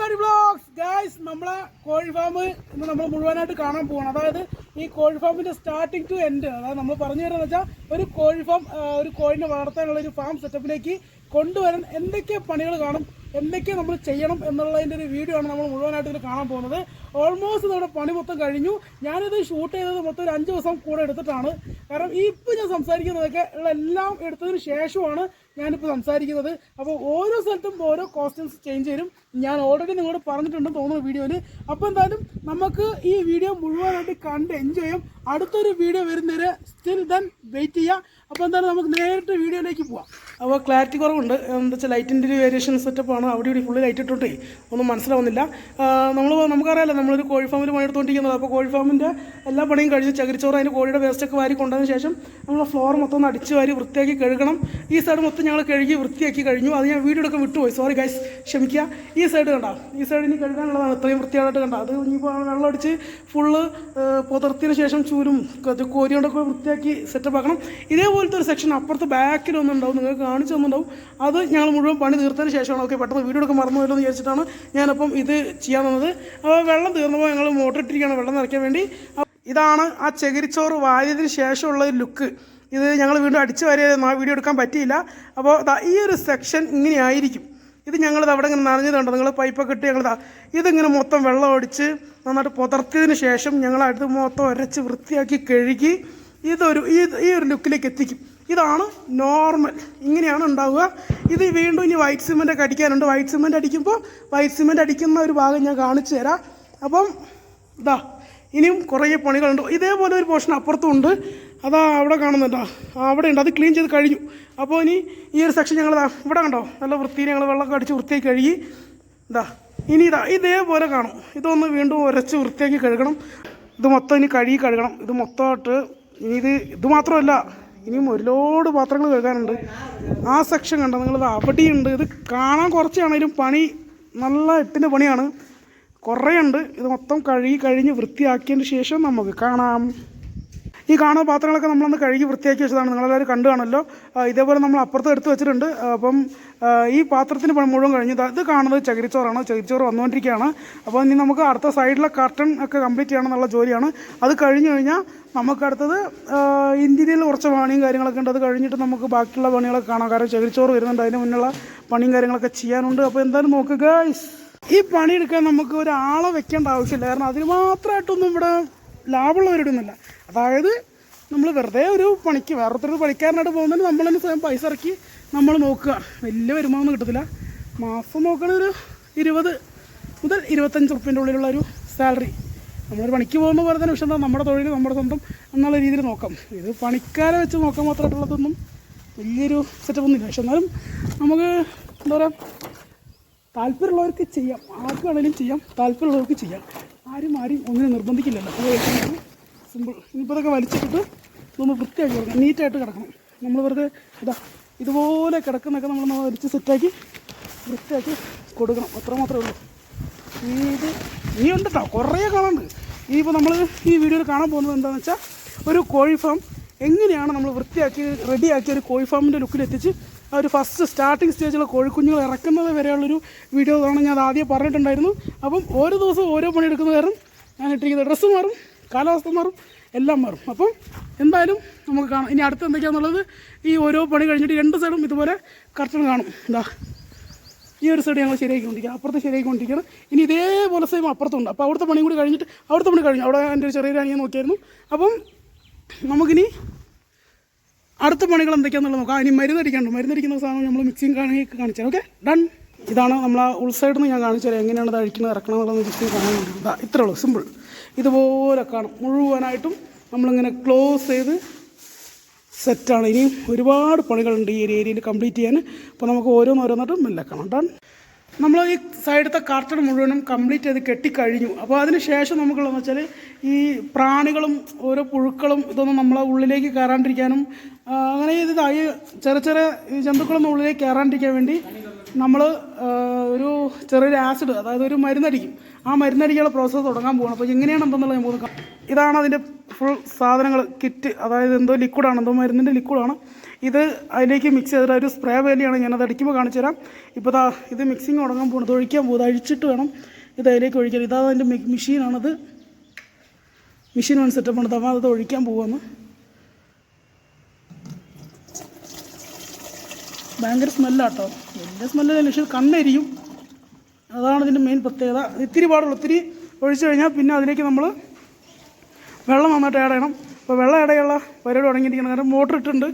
Mary blogs guys നമ്മളെ കോഴി farm ഇന്ന് നമ്മൾ മുഴുവനായിട്ട് കാണാൻ പോവാണ്. അതായത് ഈ കോഴി ഫാമിന്റെ സ്റ്റാർട്ടിങ് ടു എൻഡ് അതായത് നമ്മൾ പറഞ്ഞു തരുന്നത് വെച്ചാൽ ഒരു കോഴി ഫാം ഒരു കോഴിനെ വളർത്താനുള്ള ഒരു ഫാം സെറ്റപ്പിലേക്ക് കൊണ്ടുവരാൻ എന്തൊക്കെ പണികൾ കാണും എന്തൊക്കെ നമ്മൾ ചെയ്യണം എന്നുള്ളതിന്റെ ഒരു വീഡിയോ ആണ് നമ്മൾ മുഴുവനായിട്ട് ഇതിൽ കാണാൻ പോകുന്നത്. ഓൾമോസ്റ്റ് നമ്മുടെ പണി മൊത്തം കഴിഞ്ഞു. ഞാനിത് ഷൂട്ട് ചെയ്തത് മൊത്തം ഒരു അഞ്ച് ദിവസം കൂടെ എടുത്തിട്ടാണ്. കാരണം ഇപ്പം ഞാൻ സംസാരിക്കുന്നതൊക്കെ എല്ലാം എടുത്തതിന് ശേഷമാണ് ഞാനിപ്പോൾ സംസാരിക്കുന്നത്. അപ്പോൾ ഓരോ സ്ഥലത്തും ഓരോ കോസ്റ്റ്യൂംസ് ചേഞ്ച് ചെയ്യും. ഞാൻ ഓൾറെഡി നിങ്ങളോട് പറഞ്ഞിട്ടുണ്ടെന്ന് തോന്നുന്നു വീഡിയോയിൽ അപ്പോൾ എന്തായാലും നമുക്ക് ഈ വീഡിയോ മുഴുവനായിട്ട് കണ്ട് എൻജോയ് ചെയ്യാം. അടുത്തൊരു വീഡിയോ വരുന്നവരെ സ്റ്റിൽ ദൻ വെയിറ്റ് ചെയ്യാം. അപ്പോൾ എന്തായാലും നമുക്ക് നേരിട്ട് വീഡിയോയിലേക്ക് പോവാം. അപ്പോൾ ക്ലാരിറ്റി കുറവുണ്ട്. എന്താ വെച്ചാൽ ലൈറ്റിന്റെ ഒരു വേരിയേഷൻ സെറ്റപ്പാണ് അവിടെ ഇവിടെ ഫുള്ള് ലൈറ്റ് ഇട്ടിട്ടേ. ഒന്നും മനസ്സിലാവുന്നില്ല. നമ്മൾ നമുക്കറിയാലോ നമ്മളൊരു കോഴി ഫാമിൽ പണിയെടുത്തുകൊണ്ടിരിക്കുന്നത് അപ്പോൾ കോഴി ഫാമിന്റെ എല്ലാ പണിയും കഴിഞ്ഞ് ചകിരിച്ചോറ് അതിന്റെ കോഴിയുടെ വേസ്റ്റൊക്കെ വാരി കൊണ്ടതിന് ശേഷം നമ്മൾ ഫ്ലോർ മൊത്തം ഒന്ന് അടിച്ച് വാരി വൃത്തിയാക്കി കഴുകണം. ഈ സൈഡ് മൊത്തം ഞങ്ങൾ കഴുകി വൃത്തിയാക്കി കഴിഞ്ഞു. അത് ഞാൻ വീഡിയോ വിട്ടുപോയി. സോറി ഗൈസ് ക്ഷമിക്കുക. ഈ സൈഡ് കണ്ട. ഈ സൈഡ് ഇനി കഴുകാനുള്ളതാണ്. ഇത്രയും വൃത്തിയായിട്ട് കണ്ട. അത് ഇനിയിപ്പോൾ വെള്ളം അടിച്ച് ഫുള്ള് പുതർത്തിയതിന് ശേഷം ചൂരും കോരി കൊണ്ടൊക്കെ വൃത്തിയാക്കി സെറ്റപ്പ് ആക്കണം. ഇതേപോലത്തെ ഒരു സെക്ഷൻ അപ്പുറത്ത് ബാക്കിൽ ഒന്നുണ്ടാവും. നിങ്ങൾക്ക് കാണിച്ചു തന്നുണ്ടാവും അത് ഞങ്ങൾ മുഴുവൻ പണി തീർത്തതിന് ശേഷമാണ്. ഓക്കെ പെട്ടെന്ന് വീഡിയോ മറന്നു പോയല്ലോ എന്ന് വിചാരിച്ചിട്ടാണ് ഞാനപ്പം ഇത് ചെയ്യാൻ വന്നത്. അപ്പോൾ വെള്ളം തീർന്നപ്പോൾ ഞങ്ങൾ മോട്ടർ ഇട്ടിരിക്കുകയാണ്. വെള്ളം നിറയ്ക്കാൻ വേണ്ടി. ഇതാണ് ആ ചകിരിച്ചോറ് വാരിയതിന് ശേഷമുള്ള ഒരു ലുക്ക്. ഇത് ഞങ്ങൾ വീണ്ടും അടിച്ചു വരെ ആ വീഡിയോ എടുക്കാൻ പറ്റിയില്ല. അപ്പോൾ ഈ ഒരു സെക്ഷൻ ഇങ്ങനെയായിരിക്കും ഇത് ഞങ്ങളിത് അവിടെ ഇങ്ങനെ നനഞ്ഞതുണ്ട് നിങ്ങൾ പൈപ്പൊക്കെ ഇട്ട് ഞങ്ങളിതാ ഇതിങ്ങനെ മൊത്തം വെള്ളം ഒടിച്ച് നന്നായിട്ട് പുതർത്തിയതിന് ശേഷം ഞങ്ങൾ അടുത്ത് മൊത്തം ഉരച്ച് വൃത്തിയാക്കി കഴുകി ഇതൊരു ഈ ഈ ഒരു ലുക്കിലേക്ക് എത്തിക്കും. ഇതാണ് നോർമൽ ഇങ്ങനെയാണ് ഉണ്ടാവുക. ഇത് വീണ്ടും ഇനി വൈറ്റ് സിമെന്റ് ഒക്കെ അടിക്കാനുണ്ട്. വൈറ്റ് സിമെന്റ് അടിക്കുമ്പോൾ വൈറ്റ് സിമെന്റ് അടിക്കുന്ന ഒരു ഭാഗം ഞാൻ കാണിച്ചു തരാം. അപ്പം ഇതാ ഇനിയും കുറേ പണികളുണ്ട്. ഇതേപോലെ ഒരു പോർഷൻ അപ്പുറത്തും ഉണ്ട് അതാ അവിടെ കാണുന്നുണ്ടോ അവിടെ ഉണ്ട് അത് ക്ലീൻ ചെയ്ത് കഴിഞ്ഞു. അപ്പോൾ ഇനി ഈ ഒരു സെക്ഷൻ ഞങ്ങൾ ഇവിടെ കണ്ടോ? നല്ല വൃത്തിയിൽ ഞങ്ങൾ വെള്ളമൊക്കെ അടിച്ച് വൃത്തിയാക്കി കഴുകി. ഇതാ ഇനി ഇതാ ഇതേപോലെ കാണും. ഇതൊന്ന് വീണ്ടും ഉരച്ച് വൃത്തിയാക്കി കഴുകണം. ഇത് മൊത്തം ഇനി കഴുകി കഴുകണം. ഇത് മൊത്തമായിട്ട് ഇനി ഇത് ഇത് മാത്രമല്ല ഇനിയും ഒരുപാട് പാത്രങ്ങൾ കഴുകാനുണ്ട്. ആ സെക്ഷൻ കണ്ടോ? നിങ്ങളിത് അവിടെയുണ്ട്. ഇത് കാണാൻ കുറച്ചാണെങ്കിലും പണി നല്ല എട്ടിന്റെ പണിയാണ്. കുറേ ഉണ്ട് ഇത് മൊത്തം കഴുകി കഴിഞ്ഞ് വൃത്തിയാക്കിയതിന് ശേഷം നമുക്ക് കാണാം. ഈ കാണുന്ന പാത്രങ്ങളൊക്കെ നമ്മളൊന്ന് കഴുകി വൃത്തിയാക്കി വെച്ചതാണ്. നിങ്ങളെല്ലാവരും കണ്ടു കാണുമല്ലോ. ഇതേപോലെ നമ്മൾ അപ്പുറത്ത് എടുത്ത് വെച്ചിട്ടുണ്ട്. അപ്പം ഈ പാത്രത്തിന് മുഴുവൻ കഴിഞ്ഞു. ഇത് കാണുന്നത് ചകിരിച്ചോറാണ്. ചകിരിച്ചോറ് വന്നുകൊണ്ടിരിക്കുകയാണ്. അപ്പോൾ ഇനി നമുക്ക് അടുത്ത സൈഡിലെ കർട്ടൺ ഒക്കെ കംപ്ലീറ്റ് ചെയ്യണം എന്നുള്ള ജോലിയാണ്. അത് കഴിഞ്ഞ് കഴിഞ്ഞാൽ നമുക്ക് അടുത്തത് ഇന്ത്യയിൽ കുറച്ച് പണിയും കാര്യങ്ങളൊക്കെ ഉണ്ട്. അത് കഴിഞ്ഞിട്ട് നമുക്ക് ബാക്കിയുള്ള പണികളൊക്കെ കാണാം. കാരണം ചകിരിച്ചോറ് വരുന്നുണ്ട്. അതിന് മുന്നുള്ള പണിയും കാര്യങ്ങളൊക്കെ ചെയ്യാനുണ്ട്. അപ്പോൾ എന്തായാലും നോക്കുക ഗൈസ് ഈ പണിയെടുക്കാൻ നമുക്ക് ഒരാളെ വെക്കേണ്ട ആവശ്യമില്ല. കാരണം അതിന് മാത്രമായിട്ടൊന്നും ഇവിടെ ലാഭമുള്ളവരിടുന്നില്ല അതായത് നമ്മൾ വെറുതെ ഒരു പണിക്ക് വേറൊരു പണിക്കാരനായിട്ട് പോകുന്നതിന് നമ്മൾ തന്നെ സ്വയം പൈസ ഇറക്കി നമ്മൾ നോക്കുക. വലിയ വരുമാനം കിട്ടത്തില്ല. മാസം നോക്കണ ഒരു ഇരുപത് മുതൽ ഇരുപത്തഞ്ച് റുപ്യന്റെ ഉള്ളിലുള്ള ഒരു സാലറി. നമ്മളൊരു പണിക്ക് പോകുന്ന പോലെ തന്നെ വിഷയം നമ്മുടെ തൊഴിൽ നമ്മുടെ സ്വന്തം എന്നുള്ള രീതിയിൽ നോക്കാം. ഇത് പണിക്കാരെ വെച്ച് നോക്കാൻ മാത്രമായിട്ടുള്ളതൊന്നും വലിയൊരു സെറ്റപ്പ് ഒന്നുമില്ല. പക്ഷെ എന്നാലും നമുക്ക് എന്താ പറയുക താല്പര്യമുള്ളവർക്ക് ചെയ്യാം. ആർക്കാണെങ്കിലും ചെയ്യാം. താല്പര്യമുള്ളവർക്ക് ചെയ്യാം. ആരും ആരും ഒന്നിനെ നിർബന്ധിക്കില്ലല്ലോ. അപ്പോൾ സിമ്പിൾ ഇനിയിപ്പോൾ ഇതൊക്കെ വലിച്ചിട്ട് നമ്മൾ വൃത്തിയാക്കി കൊടുക്കണം. നീറ്റായിട്ട് കിടക്കണം. നമ്മൾ വെറുതെ ഇതാ ഇതുപോലെ കിടക്കുന്നൊക്കെ നമ്മൾ വലിച്ച് സെറ്റാക്കി വൃത്തിയാക്കി കൊടുക്കണം. അത്ര മാത്രമേ ഉള്ളൂ. ഇത് നീ ഉണ്ട് കേട്ടോ കുറേ കാണാനുണ്ട്. ഇനിയിപ്പോൾ നമ്മൾ ഈ വീഡിയോയിൽ കാണാൻ പോകുന്നത് എന്താണെന്ന് വെച്ചാൽ ഒരു കോഴി ഫാം എങ്ങനെയാണ് നമ്മൾ വൃത്തിയാക്കി റെഡിയാക്കി ഒരു കോഴി ഫാമിന്റെ ലുക്കിൽ എത്തിച്ച് ആ ഒരു ഫസ്റ്റ് സ്റ്റാർട്ടിംഗ് സ്റ്റേജിലെ കോഴിക്കുഞ്ഞുങ്ങൾ ഇറക്കുന്നത് വരെയുള്ളൊരു വീഡിയോ ആണ് ഞാൻ ആദ്യം പറഞ്ഞിട്ടുണ്ടായിരുന്നു. അപ്പം ഓരോ ദിവസവും ഓരോ പണിയെടുക്കുന്ന കാരണം ഞാൻ ഇട്ടിരിക്കുന്ന ഡ്രസ്സ് മാറും കാലാവസ്ഥ മാറും എല്ലാം മാറും. അപ്പം എന്തായാലും നമുക്ക് കാണാം. ഇനി അടുത്ത് എന്തൊക്കെയാണെന്നുള്ളത് ഈ ഓരോ പണി കഴിഞ്ഞിട്ട് രണ്ട് സൈഡും ഇതുപോലെ കറക്റ്റ് കാണും. എന്താ ഈ ഒരു സൈഡ് ഞങ്ങൾ ശരിയാക്കിക്കൊണ്ടിരിക്കുക അപ്പുറത്ത് ശരിയാക്കിക്കൊണ്ടിരിക്കുകയാണ്. ഇനി ഇതേപോലെ സെയിം അപ്പുറത്തുണ്ട്. അപ്പോൾ അവിടുത്തെ പണിയും കൂടി കഴിഞ്ഞിട്ട് അവിടുത്തെ പണി കഴിഞ്ഞു. അവിടെ എന്റെ ഒരു ചെറിയൊരു അനിയൻ നോക്കിയായിരുന്നു. അപ്പം നമുക്കിനി അടുത്ത പണികൾ എന്തൊക്കെയാണെന്നുള്ളത് നോക്കാം. ഇനി മരുന്നടിക്കാണ്ട് മരുന്നടിക്കുന്ന സാധനം നമ്മൾ മിക്സിങ് കാണി കാണിച്ചാൽ ഓക്കെ? ഡൺ ഇതാണ് നമ്മൾ ആ ഉൾസൈഡിൽ നിന്ന് ഞാൻ കാണിച്ചു എങ്ങനെയാണ് അത് അഴിക്കുന്നത് ഇറക്കണം എന്നുള്ളത് മിക്സിങ് കാണാൻ ഇതാ ഇത്രേ ഉള്ളൂ. സിമ്പിൾ ഇതുപോലെ കാണും. മുഴുവനായിട്ടും നമ്മളിങ്ങനെ ക്ലോസ് ചെയ്ത് സെറ്റാണ് ഇനിയും ഒരുപാട് പണികളുണ്ട് ഈ ഒരു ഏരിയയിൽ കംപ്ലീറ്റ് ചെയ്യാൻ. അപ്പോൾ നമുക്ക് ഓരോന്നോരോന്നായിട്ടും മെല്ലെ കാണാം. ഡൺ നമ്മൾ ഈ സൈഡത്തെ കാർട്ടൺ മുഴുവനും കംപ്ലീറ്റ് ചെയ്ത് കെട്ടിക്കഴിഞ്ഞു. അപ്പോൾ അതിന് ശേഷം നമുക്കുള്ളതെന്ന് വെച്ചാൽ ഈ പ്രാണികളും ഓരോ പുഴുക്കളും ഇതൊന്നും നമ്മളെ ഉള്ളിലേക്ക് കയറാണ്ടിരിക്കാനും അങ്ങനെ ഈ ചെറിയ ചെറിയ ജന്തുക്കളൊന്നും ഉള്ളിലേക്ക് കയറാണ്ടിരിക്കാൻ വേണ്ടി നമ്മൾ ഒരു ചെറിയൊരു ആസിഡ് അതായത് ഒരു മരുന്നടിക്കും. ആ മരുന്നടിക്കാനുള്ള പ്രോസസ്സ് തുടങ്ങാൻ പോകണം അപ്പോൾ എങ്ങനെയാണ് എന്തെന്നുള്ളത് ഞാൻ പോകുന്നത്. ഇതാണ് അതിന്റെ ഫുൾ സാധനങ്ങൾ കിറ്റ് അതായത് എന്തോ ലിക്വിഡാണ് എന്തോ മരുന്നിന്റെ ലിക്വിഡാണ് ഇത് അതിലേക്ക് മിക്സ് ചെയ്തിട്ട് ഒരു സ്പ്രേ വേലിയാണ് ഞാനത് അടിക്കുമ്പോൾ കാണിച്ചു തരാം ഇപ്പോൾ ദാ ഇത് മിക്സിങ് തുടങ്ങാൻ പോകുന്നത് ഒഴിക്കാൻ പോകുന്നത് അഴിച്ചിട്ട് വേണം ഇത് അതിലേക്ക് ഒഴിക്കാൻ. ഇതാ അതിന്റെ മെഷീനാണത് മെഷീൻ സെറ്റപ്പ് ഉണ്ട് അപ്പോൾ അത് ഒഴിക്കാൻ പോകുമെന്ന് ഭയങ്കര സ്മെല്ലാട്ടോ വലിയ സ്മെല്ലല്ല പക്ഷേ കണ്ണെരിയും. അതാണ് ഇതിന്റെ മെയിൻ പ്രത്യേകത. ഇത്തിരി പാടുള്ളൂ. ഒത്തിരി ഒഴിച്ചു കഴിഞ്ഞാൽ പിന്നെ അതിലേക്ക് നമ്മൾ വെള്ളം നന്നായിട്ട് ആഡ് ചെയ്യണം. അപ്പോൾ വെള്ളം ചെയ്യാനുള്ള പരിപാടി തുടങ്ങിയിരിക്കണം കാരണം മോട്ടർ ഇട്ടിട്ടുണ്ട്.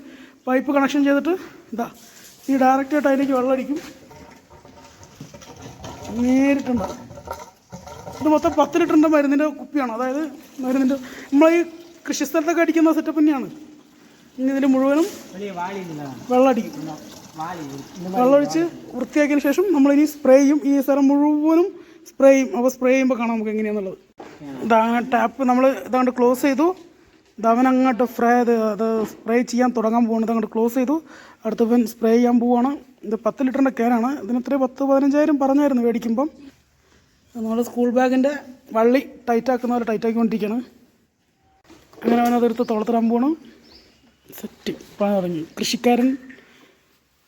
പൈപ്പ് കണക്ഷൻ ചെയ്തിട്ട് ഇതാ ഈ ഡയറക്റ്റായിട്ട് അതിലേക്ക് വെള്ളമടിക്കും നേരിട്ടുണ്ട്. ഇത് മൊത്തം പത്ത് ലിറ്ററിന്റെ മരുന്നിന്റെ കുപ്പിയാണ്. അതായത് മരുന്നിന്റെ നമ്മൾ ഈ കൃഷിസ്ഥലത്തൊക്കെ അടിക്കുന്ന സെറ്റപ്പ് തന്നെയാണ്. ഇനി ഇതിന്റെ മുഴുവനും വെള്ളം അടിക്കും. വെള്ളമൊഴിച്ച് വൃത്തിയാക്കിയതിന് ശേഷം നമ്മളിനി സ്പ്രേ ചെയ്യും. ഈ സ്ഥലം മുഴുവനും സ്പ്രേ ചെയ്യും. അപ്പോൾ സ്പ്രേ ചെയ്യുമ്പോൾ കാണാം നമുക്ക് എങ്ങനെയാണെന്നുള്ളത് ഇതാണ് ടാപ്പ് നമ്മൾ ഇതാണ്ട് ക്ലോസ് ചെയ്തു. അങ്ങോട്ട് ഫ്രേ അത് അത് സ്പ്രേ ചെയ്യാൻ തുടങ്ങാൻ പോകുന്നത് അങ്ങോട്ട് ക്ലോസ് ചെയ്തു. അടുത്തവൻ സ്പ്രേ ചെയ്യാൻ പോവുകയാണ് ഇത് പത്ത് ലിറ്ററിന്റെ ക്യാനാണ് ഇതിന് ഇത്രയും പത്ത് പതിനഞ്ചായിരം പറഞ്ഞായിരുന്നു മേടിക്കുമ്പം. നമ്മൾ സ്കൂൾ ബാഗിന്റെ വള്ളി ടൈറ്റാക്കുന്ന പോലെ ടൈറ്റാക്കിക്കൊണ്ടിരിക്കുകയാണ് അങ്ങനെ അവനത് എടുത്ത് തുളത്തിടാൻ പോകണം സെറ്റ് പണി തുടങ്ങി കൃഷിക്കാരൻ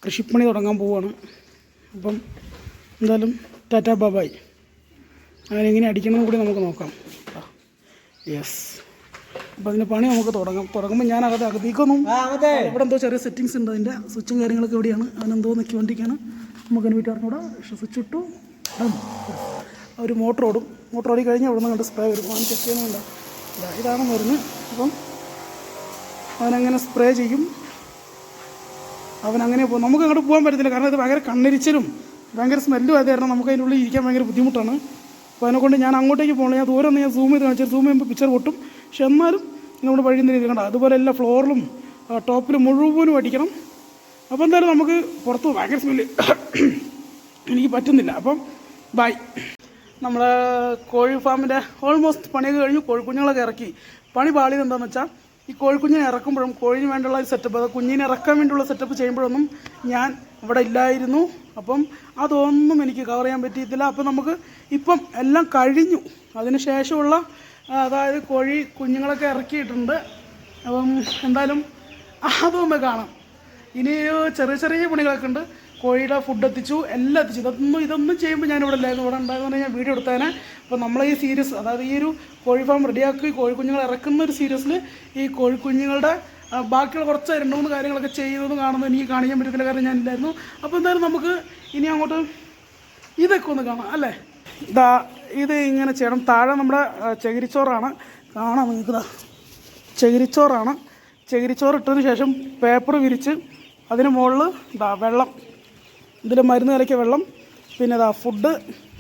കൃഷിപ്പണി തുടങ്ങാൻ പോവുകയാണ് അപ്പം എന്തായാലും ടാറ്റാ ബാബായി എങ്ങനെ അടിക്കണമെന്ന് കൂടി നമുക്ക് നോക്കാം. യെസ് അപ്പോൾ അതിന് പണി നമുക്ക് തുടങ്ങാം. തുടങ്ങുമ്പോൾ ഞാൻ അകത്ത് അകത്തേക്കൊന്നും. ഇവിടെ എന്തോ ചെറിയ സെറ്റിങ്സ് ഉണ്ട്. അതിന്റെ സ്വിച്ചും കാര്യങ്ങളൊക്കെ എവിടെയാണ് അതിനെന്തോ നിൽക്കൊണ്ടിരിക്കുകയാണ് നമുക്ക് അതിന് വീട്ടുകാരനോട് സ്വിച്ച് ഇട്ടു. ഒരു മോട്ടർ ഓടും. മോട്ടർ ഓടി കഴിഞ്ഞാൽ അവിടെ നിന്ന് കണ്ട് സ്പ്രേ വരും. അവൻ ചെക്ക് ചെയ്യുന്നുണ്ട് ഇതാണ് മരുന്ന് അപ്പം അവനങ്ങനെ സ്പ്രേ ചെയ്യും. അവനങ്ങനെ അങ്ങനെ പോകും നമുക്ക് അങ്ങോട്ട് പോകാൻ പറ്റത്തില്ല. കാരണം ഇത് ഭയങ്കര കണ്ണിരിച്ചിലും ഭയങ്കര സ്മെല്ലും ആയത് കാരണം നമുക്ക് അതിന്റെ ഉള്ളിൽ ഇരിക്കാൻ ഭയങ്കര ബുദ്ധിമുട്ടാണ്. അപ്പോൾ അതിനെക്കൊണ്ട് ഞാൻ അങ്ങോട്ടേക്ക് പോകണം ഞാൻ ദൂരം ഞാൻ സൂം ചെയ്ത് കാണിച്ചാൽ സൂം ചെയ്യുമ്പോൾ പിക്ചർ പൊട്ടും. പക്ഷെ എന്നാലും നമ്മുടെ വഴിയുന്ന രീതി കണ്ട. അതുപോലെ എല്ലാ ഫ്ലോറിലും ടോപ്പിലും മുഴുവനും അടിക്കണം. അപ്പോൾ എന്തായാലും നമുക്ക് പുറത്ത്. ഭയങ്കര സ്മെല്ല് എനിക്ക് പറ്റുന്നില്ല. അപ്പം ബൈ നമ്മൾ കോഴി ഫാമിന്റെ ഓൾമോസ്റ്റ് പണിയൊക്കെ കഴിഞ്ഞു. കോഴിക്കുഞ്ഞുങ്ങളൊക്കെ ഇറക്കി. പണി പാളിയത് എന്താണെന്ന് വെച്ചാൽ ഈ കോഴിക്കുഞ്ഞിനെ ഇറക്കുമ്പോഴും കോഴിന് വേണ്ടിയുള്ള ഒരു സെറ്റപ്പ് അത് കുഞ്ഞിനെ ഇറക്കാൻ വേണ്ടിയുള്ള സെറ്റപ്പ് ചെയ്യുമ്പോഴൊന്നും ഞാൻ ഇവിടെ ഇല്ലായിരുന്നു. അപ്പം അതൊന്നും എനിക്ക് കവർ ചെയ്യാൻ പറ്റിയിട്ടില്ല. അപ്പം നമുക്ക് ഇപ്പം എല്ലാം കഴിഞ്ഞു. അതിന് ശേഷമുള്ള അതായത് കോഴി കുഞ്ഞുങ്ങളൊക്കെ ഇറക്കിയിട്ടുണ്ട്. അപ്പം എന്തായാലും അതൊന്ന് കാണാം. ഇനി ചെറിയ ചെറിയ പണികളൊക്കെ ഉണ്ട്. കോഴിയുടെ ഫുഡ് എത്തിച്ചു എല്ലാം എത്തിച്ചു. ഇതൊന്നും ഇതൊന്നും ചെയ്യുമ്പോൾ ഞാൻ ഇവിടെ ഇല്ലായിരുന്നു ഇവിടെ ഉണ്ടായിരുന്നു ഞാൻ വീഡിയോ എടുത്തേനെ അപ്പോൾ നമ്മളെ ഈ സീരീസ് അതായത് ഈ ഒരു കോഴി ഫാം റെഡിയാക്കി കോഴിക്കുഞ്ഞുങ്ങൾ ഇറക്കുന്ന ഒരു സീരീസിൽ ഈ കോഴിക്കുഞ്ഞുങ്ങളുടെ ബാക്കിയുള്ള കുറച്ച് രണ്ട് മൂന്ന് കാര്യങ്ങളൊക്കെ ചെയ്യുന്നത് കാണുന്നത് എനിക്ക് കാണിക്കാൻ പറ്റത്തില്ല. കാരണം ഞാനില്ലായിരുന്നു അപ്പോൾ എന്തായാലും നമുക്ക് ഇനി അങ്ങോട്ട് ഇതൊക്കെ ഒന്ന് കാണാം അല്ലേ? ഇതാ ഇത് ഇങ്ങനെ ചെയ്യണം. താഴെ നമ്മുടെ ചകിരിച്ചോറാണ്. കാണാം നിങ്ങൾക്ക് ഇതാ. ചകിരിച്ചോറാണ്. ചകിരിച്ചോറ് ഇട്ടതിന് ശേഷം പേപ്പർ വിരിച്ച് അതിന് മുകളിൽ ഇതാ വെള്ളം. ഇതിൽ മരുന്ന് കലക്കിയ വെള്ളം പിന്നെ ഇതാ ഫുഡ്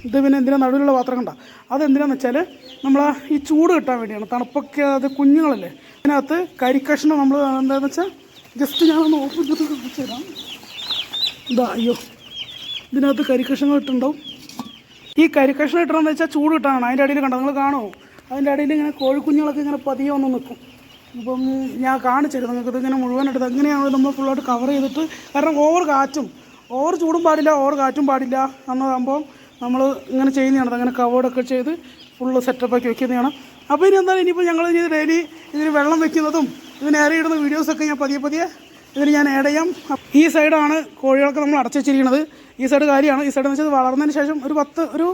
ഇത് പിന്നെ എന്തിനാ നടുവിലുള്ള പാത്രം കണ്ട? അതെന്തിനാന്ന് വെച്ചാൽ നമ്മൾ ഈ ചൂട് കിട്ടാൻ വേണ്ടിയാണ്. തണുപ്പൊക്കെ അത് കുഞ്ഞുങ്ങളല്ലേ. അതിനകത്ത് കരിക്കഷ്ണം നമ്മൾ എന്താണെന്ന് വെച്ചാൽ ജസ്റ്റ് ഞാനൊന്ന് ഓപ്പൺ ചെയ്ത് കാണിച്ചു തരാം. ഇതാ അയ്യോ. ഇതിനകത്ത് കരിക്കഷ്ണങ്ങൾ ഇട്ടുണ്ടാവും ഈ കരിക്കഷ്ണം ഇട്ടണമെന്ന് വെച്ചാൽ ചൂട് കിട്ടാനാണ്. അതിന്റെ അടിയിൽ കണ്ടോ? നിങ്ങൾ കാണുമോ അതിന്റെ അടിയിൽ ഇങ്ങനെ കോഴിക്കുഞ്ഞുങ്ങളൊക്കെ ഇങ്ങനെ പതിയെ വന്ന് നിൽക്കും. അപ്പം ഞാൻ കാണിച്ചു തരും. നിങ്ങൾക്ക് ഇങ്ങനെ മുഴുവനായിട്ട് എങ്ങനെയാണ് നമ്മൾ ഫുള്ളായിട്ട് കവർ ചെയ്തിട്ട് കാരണം ഓവർ കാറ്റും. ഓവർ ചൂടും പാടില്ല ഓവർ കാറ്റും പാടില്ല എന്നതാകുമ്പോൾ നമ്മൾ ഇങ്ങനെ ചെയ്യുന്നതാണ്. അങ്ങനെ കവേർഡൊക്കെ ചെയ്ത് ഫുള്ള് സെറ്റപ്പാക്കി വെക്കുന്നതാണ്. അപ്പോൾ ഇനി എന്തായാലും ഇനിയിപ്പോൾ ഞങ്ങൾ ഇനി ഡെയിലി ഇതിന് വെള്ളം വെക്കുന്നതും ഇതിന് ഏറെ ഇടുന്ന വീഡിയോസൊക്കെ ഞാൻ പതിയെ പതിയെ ഇതിന് ഞാൻ ആഡ് ചെയ്യാം. ഈ സൈഡാണ് കോഴികളൊക്കെ നമ്മൾ അടച്ചു വെച്ചിരിക്കുന്നത്. ഈ സൈഡ് കാര്യമാണ്. ഈ സൈഡ് എന്ന് വെച്ചാൽ വളർന്നതിന് ശേഷം ഒരു പത്ത് ഒരു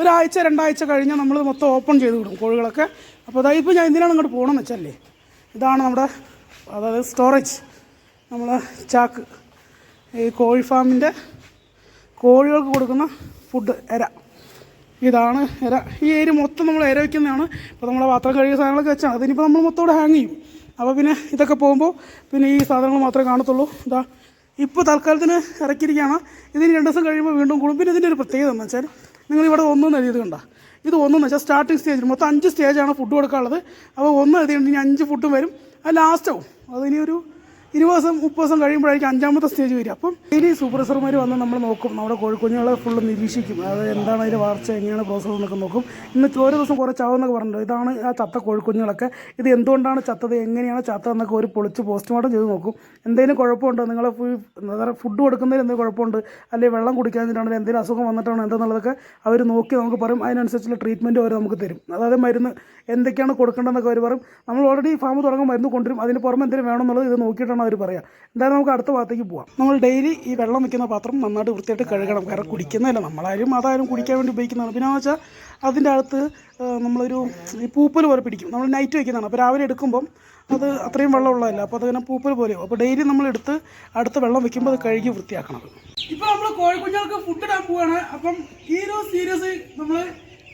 ഒരാഴ്ച രണ്ടാഴ്ച കഴിഞ്ഞാൽ നമ്മൾ മൊത്തം ഓപ്പൺ ചെയ്ത് വിടും കോഴികളൊക്കെ. അപ്പോൾ അതായത് ഇപ്പോൾ ഞാൻ എന്തിനാണ് ഇങ്ങോട്ട് പോകണമെന്ന് വെച്ചല്ലേ ഇതാണ് നമ്മുടെ അതായത് സ്റ്റോറേജ് നമ്മൾ ചാക്ക്. ഈ കോഴി ഫാമിന്റെ കോഴികൾക്ക് കൊടുക്കുന്ന ഫുഡ് എര. ഇതാണ് എര. ഈ ഏരി മൊത്തം നമ്മൾ എര വയ്ക്കുന്നതാണ് ഇപ്പോൾ നമ്മളെ പാത്രം കഴുകിയ സാധനങ്ങളൊക്കെ വെച്ചാൽ അതിനിപ്പോൾ നമ്മൾ മൊത്തം ഹാങ് ചെയ്യും. അപ്പോൾ പിന്നെ ഇതൊക്കെ പോകുമ്പോൾ പിന്നെ ഈ സാധനങ്ങൾ മാത്രമേ കാണത്തുള്ളൂ. ഇതാ ഇപ്പോൾ തൽക്കാലത്തിന് ഇറക്കിയിരിക്കുകയാണ്. ഇതിന് രണ്ട് ദിവസം കഴിയുമ്പോൾ വീണ്ടും കൂടും. പിന്നെ ഇതിന്റെ ഒരു പ്രത്യേകത എന്ന് വെച്ചാൽ നിങ്ങൾ ഇവിടെ ഒന്നും എഴുതിയത് കണ്ട. ഇത് ഒന്നെന്ന് വെച്ചാൽ സ്റ്റാർട്ടിങ് സ്റ്റേജിൽ മൊത്തം അഞ്ച് സ്റ്റേജാണ് ഫുഡ് കൊടുക്കാനുള്ളത്. അപ്പോൾ ഒന്ന് എഴുതിയുണ്ട് ഇനി അഞ്ച് ഫുഡും വരും. അത് ലാസ്റ്റാവും അതിനി ഒരു ഇരുപത് ദിവസം മുപ്പത് ദിവസം കഴിയുമ്പോഴായിരിക്കും അഞ്ചാമത്തെ സ്റ്റേജ് വരിക. അപ്പം ഡെയിലി സൂപ്പർവൈസർമാർ വന്ന് നമ്മൾ നോക്കും. നമ്മുടെ കോഴിക്കുഞ്ഞുങ്ങളെ ഫുള്ള് നിരീക്ഷിക്കും. അത് എന്താണ് അതിന്റെ വളർച്ച എങ്ങനെയാണ് പ്രോസസ്സ് എന്നൊക്കെ നോക്കും. ഇന്ന് ഓരോ ദിവസം കുറേ ചാവെന്നൊക്കെ പറഞ്ഞിട്ടുണ്ട്. ഇതാണ് ആ ചത്ത കോഴിക്കുഞ്ഞുങ്ങളൊക്കെ. ഇത് എന്തുകൊണ്ടാണ് ചത്തത് എങ്ങനെയാണ് ചത്തതെന്നൊക്കെ ഒരു പൊളിച്ച് പോസ്റ്റ്മോർട്ടം ചെയ്ത് നോക്കും. എന്തെങ്കിലും കുഴപ്പമുണ്ടോ? നിങ്ങൾ ഫുഡ് കൊടുക്കുന്നതിൽ എന്തെങ്കിലും കുഴപ്പമുണ്ട്? അല്ലെങ്കിൽ വെള്ളം കുടിക്കാതിട്ടാണെങ്കിൽ എന്തെങ്കിലും അസുഖം വന്നിട്ടാണോ? എന്തെന്നുള്ളതൊക്കെ അവർ നോക്കി നമുക്ക് പറയും. അതിനനുസരിച്ചുള്ള ട്രീറ്റ്മെന്റ് അവർ നമുക്ക് തരും. അതായത് മരുന്ന് എന്തൊക്കെയാണ് കൊടുക്കേണ്ടതെന്നൊക്കെ അവർ പറയും. നമ്മൾ ഓൾറെഡി ഫാം തുടങ്ങും മരുന്ന് കൊണ്ടുവരും. അതിന് പുറമെ എന്തെങ്കിലും വേണമെന്നുള്ളത് ഇത് നോക്കിയിട്ടാണ് അവർ പറയുക എന്തായാലും നമുക്ക് അടുത്ത ഭാഗത്തേക്ക് പോവാം. നമ്മൾ ഡെയിലി ഈ വെള്ളം വെക്കുന്ന പാത്രം നന്നായിട്ട് വൃത്തിയായിട്ട് കഴുകണം. കാരണം കുടിക്കുന്നതല്ല. നമ്മളായാലും അതായാലും കുടിക്കാൻ വേണ്ടി ഉപയോഗിക്കുന്നതാണ്. പിന്നെ വെച്ചാൽ അതിന്റെ അകത്ത് നമ്മളൊരു ഈ പൂപ്പൽ പോലെ പിടിക്കും. നമ്മൾ നൈറ്റ് വയ്ക്കുന്നതാണ് അപ്പോൾ രാവിലെ എടുക്കുമ്പം അത് അത്രയും വെള്ളമുള്ളതല്ല അപ്പോൾ അതിങ്ങനെ പൂപ്പൽ പോലെ അപ്പോൾ ഡെയിലി നമ്മൾ എടുത്ത് അടുത്ത വെള്ളം വെക്കുമ്പോൾ അത് കഴുകി വൃത്തിയാക്കണം. ഇപ്പോൾ നമ്മൾ കോഴിക്കുഞ്ഞുങ്ങൾക്ക് ഫുഡ് ഇടാൻ പോവുകയാണ് അപ്പം ഈ ഒരു സീരിയസ് നമ്മൾ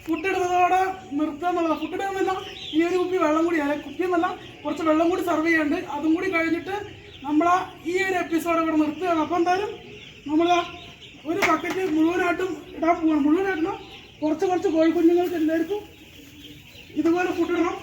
ഫുഡ് എടുത്തതോടെ നിർത്തുക ഫുഡ് ഇടുന്നില്ല ഈ ഒരു കുപ്പി വെള്ളം കൂടി അല്ലെ കുപ്പി എന്നല്ല കുറച്ച് വെള്ളം കൂടി സർവ് ചെയ്യുന്നുണ്ട് അതും കൂടി കഴിഞ്ഞിട്ട് നമ്മൾ ഈ ഒരു എപ്പിസോഡ് ഇവിടെ നിർത്തുകയാണ്. അപ്പോൾ എന്തായാലും നമ്മൾ ഒരു ബക്കറ്റ് മുഴുവനായിട്ടും ഇടാൻ പോവാണ്. മുഴുവനായിട്ടില്ല കുറച്ച് കുറച്ച് കോഴി കുഞ്ഞുങ്ങൾക്ക് എല്ലാവർക്കും ഇതുപോലെ ഫുഡ് ഇടണം.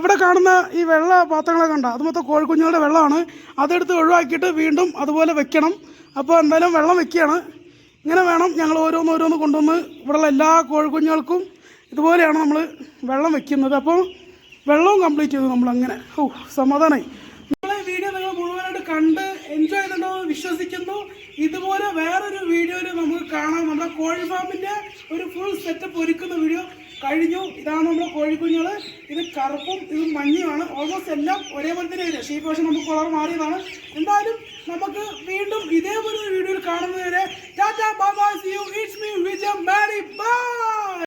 ഇവിടെ കാണുന്ന ഈ വെള്ള പാത്രങ്ങളൊക്കെ ഉണ്ട് അത് മൊത്തം കോഴിക്കുഞ്ഞുങ്ങളുടെ വെള്ളമാണ്. അതെടുത്ത് ഒഴിവാക്കിയിട്ട് വീണ്ടും അതുപോലെ വെക്കണം. അപ്പോൾ എന്തായാലും വെള്ളം വെക്കുകയാണ്. ഇങ്ങനെ വേണം ഞങ്ങൾ ഓരോന്ന് ഓരോന്ന് കൊണ്ടുവന്ന് ഇവിടെയുള്ള എല്ലാ കോഴിക്കുഞ്ഞുങ്ങൾക്കും ഇതുപോലെയാണ് നമ്മൾ വെള്ളം വെക്കുന്നത്. അപ്പോൾ വെള്ളവും കംപ്ലീറ്റ് ചെയ്തു നമ്മൾ നമ്മളങ്ങനെ. ഓ സമാധാനമായി നമ്മളെ വീഡിയോ നിങ്ങൾ മുഴുവനായിട്ട് കണ്ട് എൻജോയ് ചെയ്തിട്ടുണ്ടോ എന്ന് വിശ്വസിക്കുന്നു. ഇതുപോലെ വേറൊരു വീഡിയോയിൽ നമുക്ക് കാണാം. നമ്മുടെ കോഴി ഫാമിന്റെ ഒരു ഫുൾ സെറ്റപ്പ് ഒരുക്കുന്ന വീഡിയോ കഴിഞ്ഞു. ഇതാണ് നമ്മുടെ കോഴിക്കുഞ്ഞുങ്ങൾ കറുപ്പും ഇത് മഞ്ഞുമാണ്. ഓൾമോസ്റ്റ് എല്ലാം ഒരേപോലെ തന്നെ വരിക ഷീപ്പ് പക്ഷെ നമുക്ക് കളർ മാറിയതാണ്. എന്തായാലും നമുക്ക് വീണ്ടും ഇതേപോലെ വീഡിയോയിൽ കാണുന്നതുവരെ Tata Baba see you it's me Vijay Mari bye